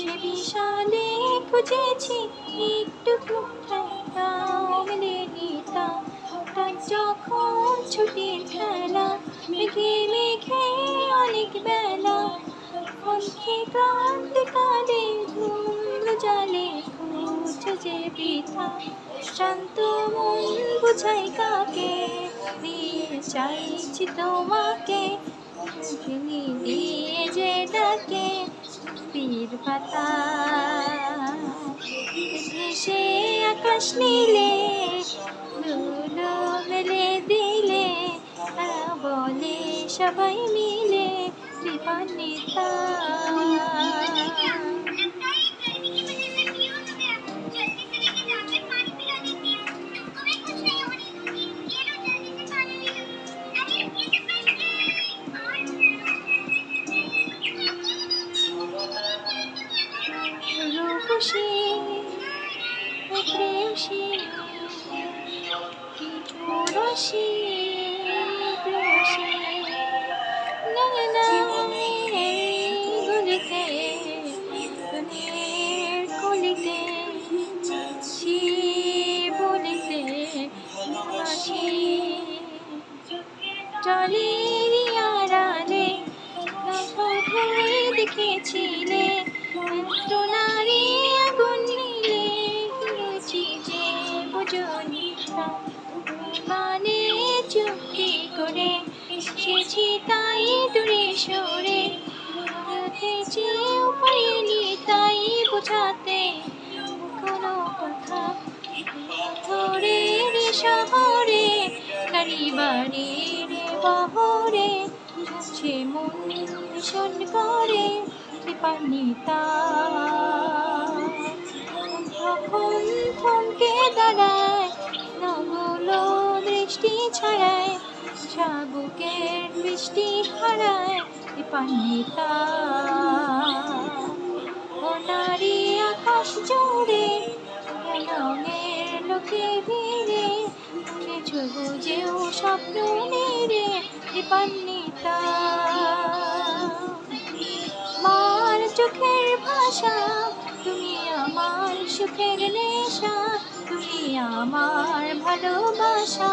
সে বিশালে খুঁজেছি, একটু হঠাৎ যখন ছুটির খেলা, মেঘে মেঘে অনেক বেলা ক্রান্তিকালে ধুম জালে খুঁজে যে পিঠা শান্ত মন বুঝাই কাকে? দিয়ে চাইছি তোমাকে তুমি দিয়ে যে ডাকে পীর পাতা ভেসে আকাশ নিলে ধুলো মেলে দিলে বলে সবাই মিলে কৃপা নেতা ছি বলিতে হাসি জলের দেখেছিলে একটু বুঝনি মানে চুক্তি করে এসেছি তাই দূরে সরে। রেখেছি পাইনি তাই বোঝাতে কোনো কথা। ধরের শহরে গাড়ি বাড়ির বহরে সে মন ভীষণ করে কৃপান্বিতা। তখন থমকে দাঁড়ায় দৃষ্টি ছাড়ায়, শাবুকের বৃষ্টি হারায় কৃপান্বিতা ও নারী আকাশ জুড়ে রঙের লোকে ভিড়ে কিছু বুঝেও স্বপ্ন নেড়ে কৃপান্বিতা মার চোখের ভাষা, তুমি আমার সুখের নেশা আমার ভালোবাসা